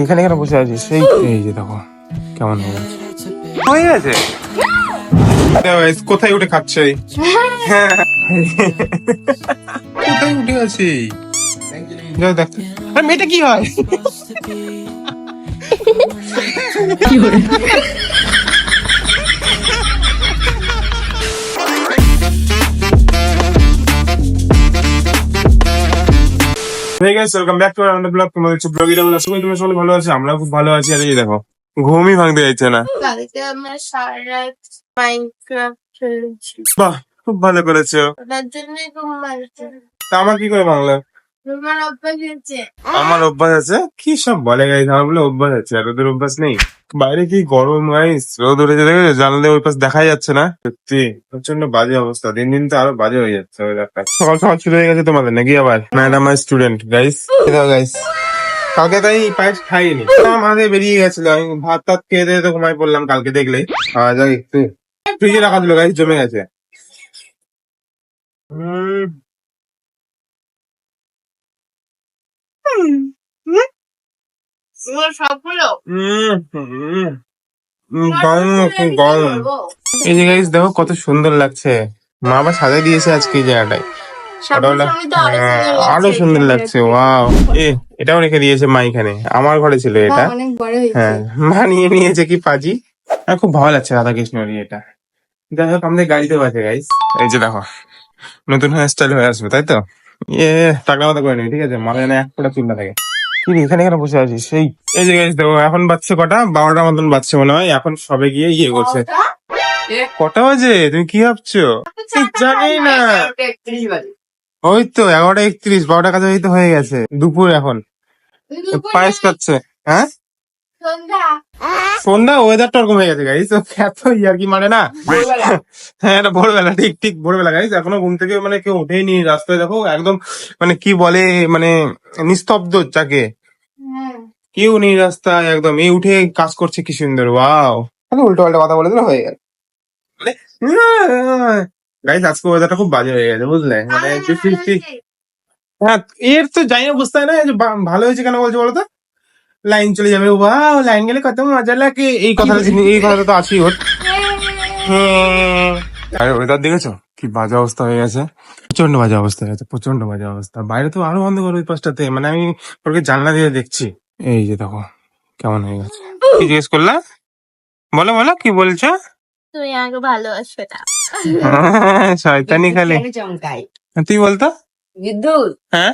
এখানে কেন বসে আছিস সেই এই যে দেখো কেমন হয়ে গেছে হয়ে গেছে কোথায় উঠে খাচ্ছে? কোথায় উঠে আছে যাও দেখ আরে মেয়েটা কি হয় Hey welcome back to our another blog আশা করি তোমরা সকলে ভালো আছো আমরা খুব ভালো আছি। আর এই দেখো ঘুমই ভাঙতে যাচ্ছে না। কালকে আমরা সারা রাত মাইনক্রাফট খেলেছি। বাহ খুব ভালো করেছ। ওটার জন্যই ঘুম ভাঙছে। তা আমার কি করে ভাঙলো? তোমার অভ্যাস আছে? আমার অভ্যাস আছে? কি সব বলে গাইস আমার বলে অভ্যাস আছে আর ওদের অভ্যাস নেই। বাইরে কি গরম গাইস রোদ উঠেছে দেখে জানলে ওই পাশ দেখাই যাচ্ছে না। সত্যি, প্রচণ্ড বাজে অবস্থা। দিন দিন তো আরও বাজে হয়ে যাচ্ছে সকাল সকাল শুরু গেছে তোমাদের, নাকি আবার? ম্যাডাম আর স্টুডেন্ট গাইস গাইস কালকে তাই পায়েস খাইনি। মাঝে বেরিয়ে গেছিল। আমি ভাত টাত খেয়ে দিয়ে তো ঘুমাই পড়লাম কালকে দেখলেই। খাওয়া যাক, একটু ফ্রিজে রাখা ছিল গাইস জমে গেছে। উম। তোমার সবগুলো এই যে গাইস দেখো কত সুন্দর লাগছে। মা আবার সাজাই দিয়েছে আজকে এই জায়গাটায়। হ্যাঁ, আরও সুন্দর লাগছে ওয়াও এ এটাও রেখে দিয়েছে মা এখানে। আমার ঘরে ছিল এটা। অনেক হ্যাঁ মা নিয়ে নিয়েছে কি পাজি? খুব ভালো লাগছে রাধা কৃষ্ণর এটা। যাই হোক আমাদের গাড়িতেও আছে গাইস এই যে দেখো নতুন হেয়ার স্টাইল হয়ে আসবে তাই তো? ইয়ে টাকা মতো করে নিবি ঠিক আছে? মাথায় যেন এক ফোটা চুল না থাকে। কি এখানে কেন বসে আছিস? সেই এই যে গাইস দেখো এখন বাজছে কটা? বারোটার মতন বাজছে মনে হয়। এখন সবে গিয়ে ইয়ে করছে। কটা বাজে? তুমি কি ভাবছ? জানি না। ওই তো এগারোটা একত্রিশ বারোটা কাছে তো হয়ে গেছে। দুপুর এখন। পায়েস খাচ্ছে। হ্যাঁ? সন্ধ্যা? সন্ধ্যা ওয়েদারটা ওরকম হয়ে গেছে গাইস এত ইয়ার কি মানে না? হ্যাঁ এটা ভোরবেলা ঠিক ঠিক ভোরবেলা গাইস এখনও ঘুম থেকে মানে কেউ উঠেইনি রাস্তায় দেখো একদম মানে কি বলে মানে নিস্তব্ধ যাকে। কেউ নেই রাস্তায় একদম। এই উঠে কাজ করছে কি সুন্দর ওয়াও। তাহলে উল্টো পাল্টা কথা বলে দিলে হয়ে গেল। গাইস আজকে ওয়েদারটা খুব বাজে হয়ে গেছে বুঝলে? মানে বৃষ্টি হ্যাঁ এর তো জানি না বুঝতে না ভালো হয়েছে কেন বলছো বলো তো? লাইন চলে যাবে ওয়াও লাইন গেলে কত মজা লাগে। এই কথাটা এই কথাটা তো আছেই ওর। হ্যাঁ। আরে ওয়েদার দেখেছ? কি বাজে অবস্থা হয়ে গেছে। প্রচণ্ড বাজে অবস্থা হয়ে গেছে প্রচণ্ড বাজে অবস্থা। বাইরে তো আরও অন্ধকার ওই পাশটাতে। মানে আমি ওকে জানলা দিয়ে দেখছি। এই যে দেখো কেমন হয়ে গেছে। কি জিজ্ঞেস করলা? বলো বলো কি বলছো? তুমি আগে ভালোবাসবে না। শয়তানি খালি। চমকাই তুই বলতো? বিদ্যুৎ হ্যাঁ?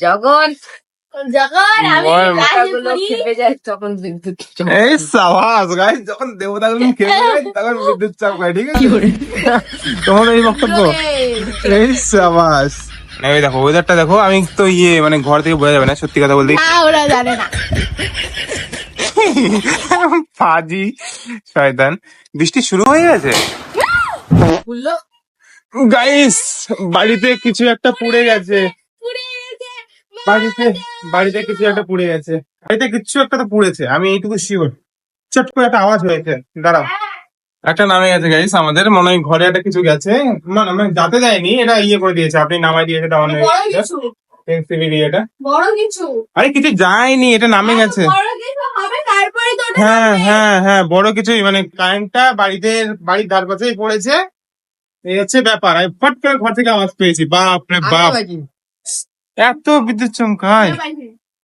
যখন যখন আমি বল। কাজে টাকাগুলো করি, খেপে যায় তখন বিদ্যুৎ এই সাবাস গাইস যখন দেবতাগুলো খেয়ে যায় তখন বিদ্যুৎ ঠিক আছে? তোমার এই বক্তব্য? এই সাবাস। ওই দেখো ওয়েদারটা দেখো আমি তো ইয়ে মানে ঘর থেকে বোঝা যাবে না সত্যি কথা বলতে। ওরা জানে না। ফাজি শয়তান। বৃষ্টি শুরু হয়ে গেছে? গাইস বাড়িতে কিছু একটা পুড়ে গেছে। পুড়ে গেছে বাড়িতে বাড়িতে কিছু একটা পুড়ে গেছে। বাড়িতে কিছু একটা তো পুড়েছে আমি এইটুকু শিওর চট করে একটা আওয়াজ হয়েছে দাঁড়াও। একটা নামে গেছে গাইস আমাদের। মনে হয় ঘরে একটা কিছু গেছে। মানে মানে যাতে যায়নি এটা ইয়ে করে দিয়েছে। আপনি নামাই দিয়েছে এটা অনেক বড় কিছু। আরে কিছু যায়নি এটা নামে গেছে। হ্যাঁ হ্যাঁ হ্যাঁ বড় কিছুই মানে কারেন্টটা বাড়িতে বাড়ির ধার পাশেই পড়েছে। এই হচ্ছে ব্যাপার। আমি ফট করে ঘর থেকে আওয়াজ পেয়েছি। বাপ রে বাপ। এত বিদ্যুৎ চমকায়।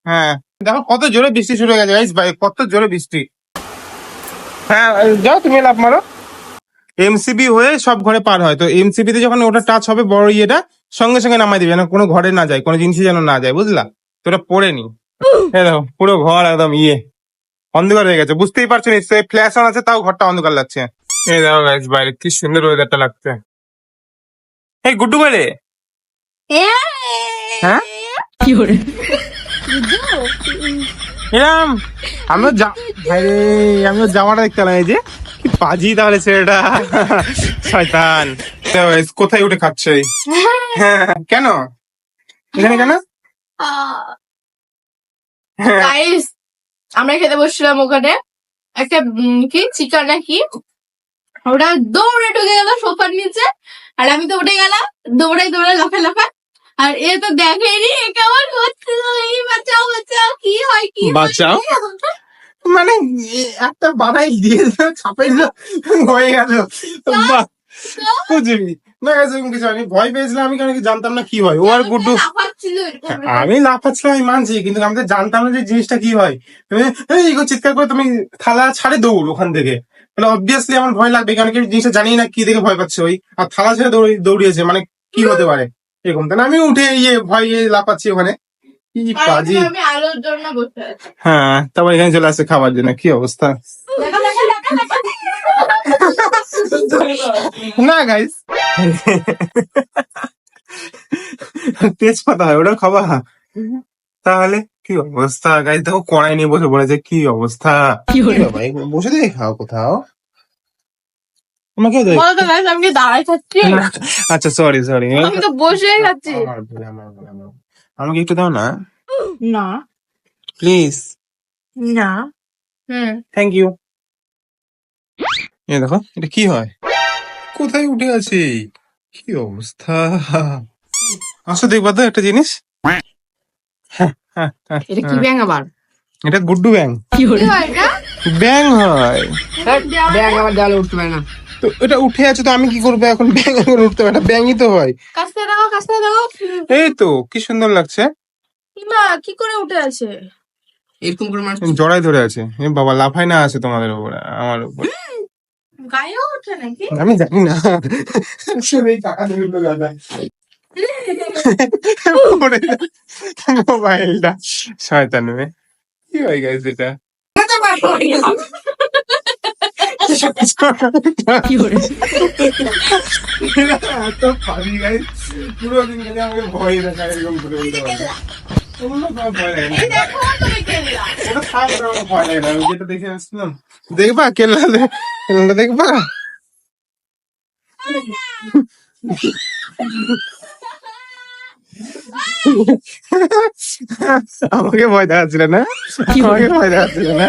হ্যাঁ। দেখো কত জোরে বৃষ্টি শুরু হয়ে গেছে কত জোরে বৃষ্টি। হ্যাঁ যাও তুমি লাভ মারো। এমসিবি হয়ে সব ঘরে পার হয়। তো এমসিবি তে যখন ওটা টাচ হবে বড় ইয়েটা সঙ্গে সঙ্গে নামাই দিবে না কোনো ঘরে না যায় কোনো জিনিসই যেন না যায় বুঝলা? তো ওটা হ্যাঁ দেখো পুরো ঘর একদম ইয়ে। অন্ধকার হয়ে গেছে বুঝতেই পারছ নিশ্চয়ই ফ্ল্যাশ অন আছে তাও ঘরটা অন্ধকার লাগছে। এই দেখো গাইস বাইরে কি সুন্দর ওয়েদারটা লাগছে। এই গুড্ডু বাইরে হ্যাঁ? এরম আমিও যা আমিও জামাটা দেখতে পেলাম, এই যে বাজি তাহলে ছেলেটা। শয়তান। কোথায় উঠে খাচ্ছে কেন? এখানে কেন? আমরা খেতে বসছিলাম ওখানে। একটা কি চিকেন নাকি? ওটা দৌড়ে ঢুকে গেল সোফার নিচে। আর আমি তো উঠে গেলাম, দৌড়াই দৌড়াই লাফে লাফে আর এ তো দেখেনি এ কেমন হচ্ছিল এই বাঁচাও বাঁচাও কি হয় কি বাঁচাও? মানে একটা বাড়াই দিয়ে দিল হয়ে গেল। বুঝবি না। গেছে কিছু আমি ভয় পেয়েছিলাম আমি কেন কি জানতাম না কি হয়। ও আর গুড্ডু। আমি লাফাচ্ছিলাম আমি মানছি কিন্তু আমি তো জানতাম না যে জিনিসটা কি হয়। তুমি এই চিৎকার করে তুমি থালা ছাড়ে দৌড় ওখান থেকে। তাহলে অবভিয়াসলি আমার ভয় লাগবে কারণ কি জিনিসটা জানি না কি দেখে ভয় পাচ্ছে ওই। আর থালা ছেড়ে দৌড়ি দৌড়িয়েছে মানে কি হতে পারে? এরকম। তাহলে আমি উঠে ইয়ে ভয় ইয়ে লাফাচ্ছি ওখানে। কি কাজে হ্যাঁ তারপর এখানে চলে আসছে খাবার জন্য। কি অবস্থা? দেখা দেখা দেখা দেখা না গাইস তেজপাতা হয় ওটা খাবা? তাহলে কি অবস্থা? গাইস দেখো কড়াই নিয়ে বসে পড়েছে। কি অবস্থা? কি বসে দিয়ে খাও কোথাও? আমি খাচ্ছি আচ্ছা সরি সরি আমি তো বসে খাচ্ছি আমাকে একটু দাও না। না। প্লিজ না। হুম। থ্যাংক ইউ এ দেখো এটা কি হয়? কোথায় উঠে আছে? কি অবস্থা? আসো দেখবা তো একটা জিনিস। এটা কি ব্যাং আবার? এটা গুড্ডু ব্যাং হয় ব্যাং হয়। ব্যাং আবার দেওয়ালে উঠতে পারে না। তো এটা উঠে আছে তো আমি কি করব এখন? ব্যাং এখন উঠতে পারে ব্যাংই তো হয়। কাছতে দাও কাছতে দাও। এই তো কি সুন্দর লাগছে। কি করে উঠে আছে? এরকম করে মানুষ জড়াই ধরে আছে। এ বাবা লাফাই না আছে তোমাদের উপরে আমার উপরে। গায়েও ওঠে নাকি? আমি জানি না। শুনেই টাকা দিয়ে উঠল দাদা মোবাইলটা শয়তান মেয়ে। কি হয় গাইস এটা? এত ফানি গাইস পুরো দিন গেলে আমাকে ভয় দেখা এরকম করে উঠতে পারে ওগুলো কোনো ভয় লাগে না। দেখো তুমি কেলা আসছিলাম দেখবা দেখবা আমাকে ভয় দেখাচ্ছিল না আমাকে ভয় দেখাচ্ছিল না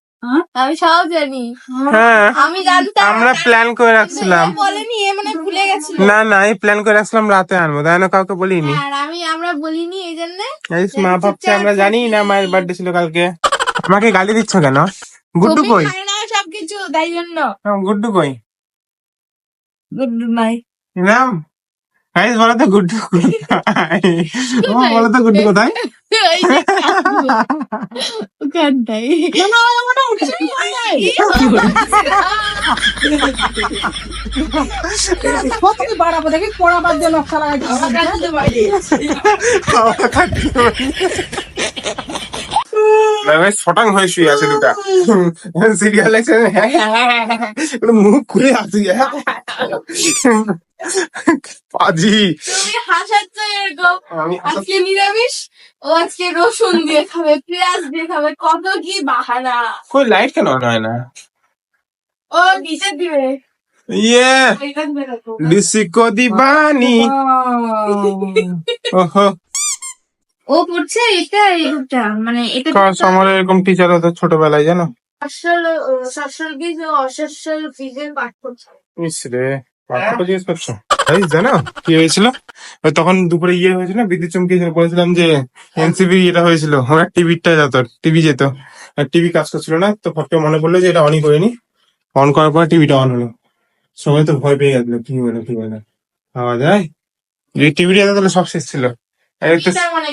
আমি সব জানি। হ্যাঁ আমি জানতাম। আমরা প্ল্যান করে রাখছিলাম। বলেনি এ মানে ভুলে গেছিল। না না এই প্ল্যান করে রাখছিলাম রাতে আনব। তাই না কাউকে বলিনি। আর আমি আমরা বলিনি এই জন্য। মা ভাবছে আমরা জানি না মায়ের বার্থডে ছিল কালকে। আমাকে গালি দিচ্ছ কেন? গুড্ডু কই? সবকিছু তাই জন্য। হ্যাঁ, গুড্ডু কই? গুড নাই রাম গাইস বলো তো গুড্ডু কোথায়? ও বলো তো গুড্ডু কোথায়? ওখানটাই কতকে বাড়াবো দেখি পড়াবার জন্য নকশা লাগাই না হয়ে শুয়ে আছে দুটা। সিরিয়াল লাগছে মুখ খুলে আসি। পাজি। তুমি হাসাচ্ছ এরকম। আমি আজকে নিরামিষ ও আজকে রসুন দিয়ে খাবে পেঁয়াজ দিয়ে খাবে কত কি বাহানা। কই লাইট কেন অন হয় না? ও নিচে দিবে ইয়ে। ডিসিকো দিবানি। ওহো। ও পড়ছে এটা এটা মানে এটা কাজ আমার এরকম টিচার হতো ছোটবেলায় জানো? সচ্ছল সচ্ছল বীজ ও অসচ্ছল বীজের পাঠ করছে। ইস রে জিজ্ঞেস করছ এই জানো কি হয়েছিল? ওই তখন দুপুরে ইয়ে হয়েছিল না বিদ্যুৎ চমকিয়েছিল বলেছিলাম যে এনসিবি এটা হয়েছিল। ওরা টিভিটা যেত টিভি যেত। আর টিভি কাজ করছিল না তো ফটকে মনে পড়ল যে এটা অনই করিনি। অন করার পর টিভিটা অন হলো। সবাই তো ভয় পেয়ে গেছিল কি হলো কি হলো পাওয়া যায় যে টিভিটা তাহলে সব শেষ ছিল। মনে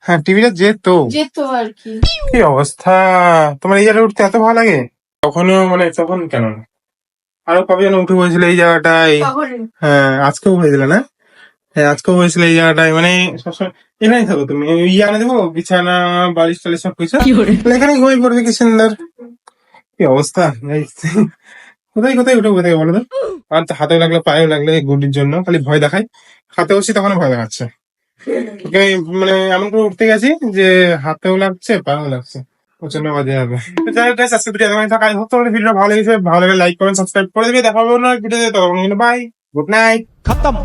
হ্যাঁ টিভিটা যেত। যেত আর কি। কি অবস্থা? তোমার এই জায়গাটা উঠতে এত ভালো লাগে? তখনও মানে তখন কেন? না? আরও কবে যেন উঠে হয়েছিল এই জায়গাটায়। হ্যাঁ আজকেও হয়েছিল না? হ্যাঁ আজকেও হয়েছিল এই জায়গাটায়। মানে সবসময় এখানেই থাকো তুমি। ইয়ে আনে দেবো? বিছানা বালিশ টালিশ সব কিছু? এখানে ঘুমিয়ে পড়বে কি সুন্দর? কি অবস্থা? কোথায় কোথায় উঠে কোথায় বলো তো? আর হাতেও লাগল পায়েও লাগল এই গুটির জন্য খালি ভয় দেখায়। হাতে বসি তখন ভয় দেখাচ্ছে। মানে এমন করে উঠতে গেছি যে হাতেও লাগছে পায়েও লাগছে। প্রচণ্ড মজা হবে। যাই হোক আজকে ভিডিও দেখা থাকা। আই হোপ ভিডিও ভালো লেগেছে। ভালো লাগলে লাইক করেন সাবস্ক্রাইব করে দিবে। দেখা হবে অন্য ভিডিওতে তখন বাই গুড নাইট খতম